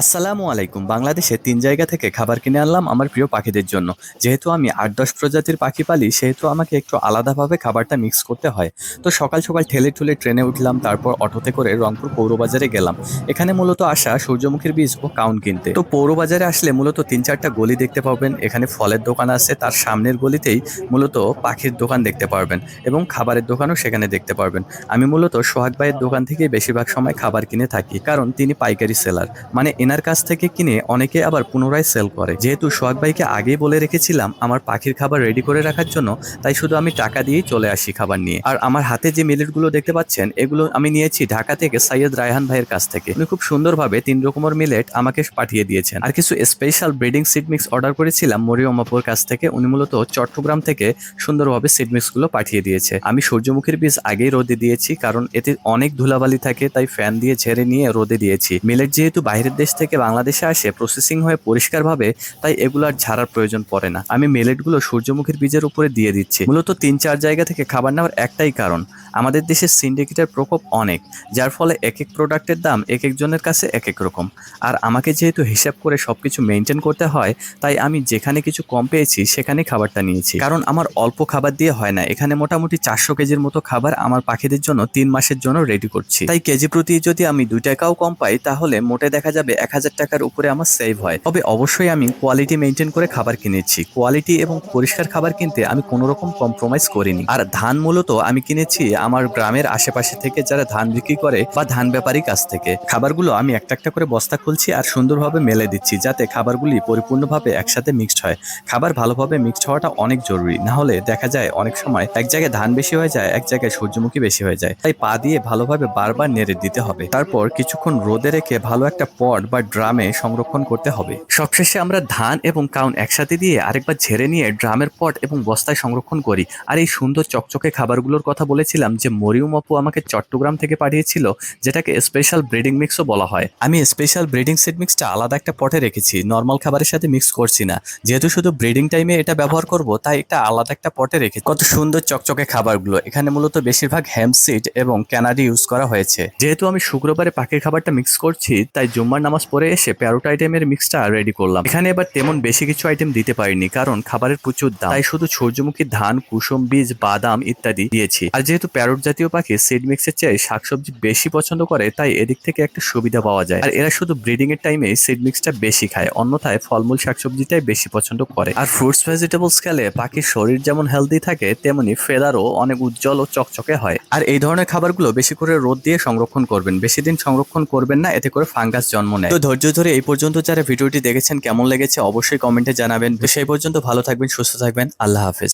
আসসালামু আলাইকুম। বাংলাদেশে তিন জায়গা থেকে খাবার কিনে আনলাম আমার প্রিয় পাখিদের জন্য। যেহেতু আমি আট দশ প্রজাতির পাখি পালি, সেহেতু আমাকে একটু আলাদাভাবে খাবারটা মিক্স করতে হয়। তো সকাল সকাল ঠেলে ঠুলে ট্রেনে উঠলাম, তারপর অটোতে করে রংপুর পৌরবাজারে গেলাম। এখানে মূলত আসা সূর্যমুখীর বীজ ও কাউন কিনতে। তো পৌরবাজারে আসলে মূলত তিন চারটা গলি দেখতে পাবেন। এখানে ফলের দোকান আছে, তার সামনের গলিতেই মূলত পাখির দোকান দেখতে পারবেন এবং খাবারের দোকানও সেখানে দেখতে পারবেন। আমি মূলত সোহাগ ভাইয়ের দোকান থেকে বেশিরভাগ সময় খাবার কিনে থাকি, কারণ তিনি পাইকারি সেলার। মানে এনার কাছ থেকে কিনে অনেকে আবার পুনরায় সেল করে। যেহেতু সোহাগ ভাইকে আগেই বলে রেখেছিলাম আমার পাখির খাবার রেডি করে রাখার জন্য, তাই শুধু আমি টাকা দিয়েই চলে আসি খাবার নিয়ে। আর আমার হাতে যে মিলেটগুলো দেখতে পাচ্ছেন, এগুলো আমি নিয়েছি ঢাকা থেকে সৈয়দ রায়হান ভাইয়ের কাছ থেকে। উনি খুব সুন্দরভাবে তিন রকমের মিলেট আমাকে পাঠিয়ে দিয়েছেন। আর কিছু special breeding seed mix order করেছিলাম মরিয়ম আপুর কাছ থেকে। উনি মূলত চট্টগ্রাম থেকে সুন্দরভাবে সিড মিক্সগুলো পাঠিয়ে দিয়েছে। আমি সূর্যমুখীর বীজ আগেই রোদে দিয়েছি, কারণ এতে অনেক ধুলাবালি থাকে, তাই ফ্যান দিয়ে ঝেড়ে নিয়ে রোদে দিয়েছি। মিলেট যেহেতু বাইরের দেশ থেকে বাংলাদেশে আসে প্রসেসিং হয়ে পরিষ্কারভাবে, তাই এগুলো আর ঝাড়ার প্রয়োজন পড়ে না। আমি মেলেটগুলো সূর্যমুখীর বীজের উপরে দিয়ে দিচ্ছি। মূলত তিন চার জায়গা থেকে খাবার নেওয়ার একটাই কারণ, আমাদের দেশের সিন্ডিকেটের প্রকোপ অনেক, যার ফলে এক এক প্রোডাক্টের দাম এক একজনের কাছে এক এক রকম। আর আমাকে যেহেতু হিসাব করে সব কিছু মেনটেন করতে হয়, তাই আমি যেখানে কিছু কম পেয়েছি সেখানে খাবারটা নিয়েছি। কারণ আমার অল্প খাবার দিয়ে হয় না, এখানে মোটামুটি চারশো কেজির মতো খাবার আমার পাখিদের জন্য তিন মাসের জন্য রেডি করছি। তাই কেজি প্রতি যদি আমি দুই টাকাও কম পাই, তাহলে মোটে দেখা যাবে এক হাজার টাকার উপরে আমার সেভ হয়। তবে অবশ্যই আমি কোয়ালিটি মেনটেন করে খাবার কিনেছি কোয়ালিটি এবং পরিষ্কার খাবার কিনতে আমি কোনো রকম কম্প্রোমাইজ করিনি। আর ধান মূলত আমি কিনেছি আমার গ্রামের আশেপাশে থেকে যারা ধান বিক্রি করে বা ধান ব্যাপারীর কাছ থেকে। খাবারগুলো আমি একটা একটা করে বস্তা খুলছি আর সুন্দরভাবে মেলে দিচ্ছি যাতে খাবারগুলি পরিপূর্ণভাবে একসাথে মিক্সড হয়। খাবার ভালোভাবে মিক্সড হওয়াটা অনেক জরুরি। না হলে দেখা যায় অনেক সময় এক জায়গায় ধান বেশি হয়ে যায়, এক জায়গায় সূর্যমুখী বেশি হয়ে যায়। তাই পা দিয়ে ভালোভাবে বারবার নেড়ে দিতে হবে। তারপর কিছুক্ষণ রোদে রেখে ভালো একটা পট বা ড্রামে সংরক্ষণ করতে হবে। সবশেষে আমরা ধান এবং কাউন একসাথে দিয়ে আরেকবার ঝেড়ে নিয়ে ড্রামের পট এবং বস্তায় সংরক্ষণ করি। আর এই সুন্দর চকচকে খাবারগুলোর কথা বলেছিলাম যে মরিয়ম আপু আমাকে চট্টগ্রাম থেকে পাঠিয়েছিল, যেটাকে স্পেশাল ব্রিডিং মিক্সও বলা হয়। আমি স্পেশাল ব্রিডিং সেট মিক্সটা আলাদা একটা পটে রেখেছি নর্মাল খাবারের সাথে মিক্স করছি না। যেহেতু শুধু ব্রিডিং টাইমে এটা ব্যবহার করব, তাই এটা আলাদা একটা পটে রেখেছি। কত সুন্দর চকচকে খাবারগুলো, এখানে মূলত বেশিরভাগ হ্যাম সিড এবং ক্যানাডি ইউজ করা হয়েছে। যেহেতু আমি শুক্রবারে পাখির খাবারটা মিক্স করছি, তাই জুম্মার নামাজ পড়ে এসে প্যারোট আইটেমের মিক্সটা রেডি করলাম। এখানে এবার তেমন বেশি কিছু আইটেম দিতে পারিনি, কারণ খাবারের প্রচুর দাম। তাই শুধু সূর্যমুখী ধান, কুসুম বীজ, বাদাম ইত্যাদি দিয়েছি। আর যেহেতু প্যারোট জাতীয় পাখি সিড মিক্সের চেয়ে শাকসবজি বেশি পছন্দ করে, তাই এদিক থেকে একটা সুবিধা পাওয়া যায়। আর এরা শুধু ব্রিডিং এর টাইমে সিড মিক্সটা বেশি খায়, অন্যথায় ফলমূল শাকসবজিটাই বেশি পছন্দ করে। আর ফ্রুটস ভেজিটেবলস খেলে পাখির শরীর যেমন হেলদি থাকে, তেমনি ফেদারও অনেক উজ্জ্বল ও চকচকে হয়। আর এই ধরনের খাবারগুলো বেশি করে রোদ দিয়ে সংরক্ষণ করবেন, বেশি দিন সংরক্ষণ করবেন না, এতে করে ফাঙ্গাস জন্ম নেয় তো ধৈর্য ধরে এই পর্যন্ত যারা ভিডিওটি দেখেছেন কেমন লেগেছে অবশ্যই কমেন্টে জানাবেন। তো সেই পর্যন্ত ভালো থাকবেন সুস্থ থাকবেন আল্লাহ হাফেজ।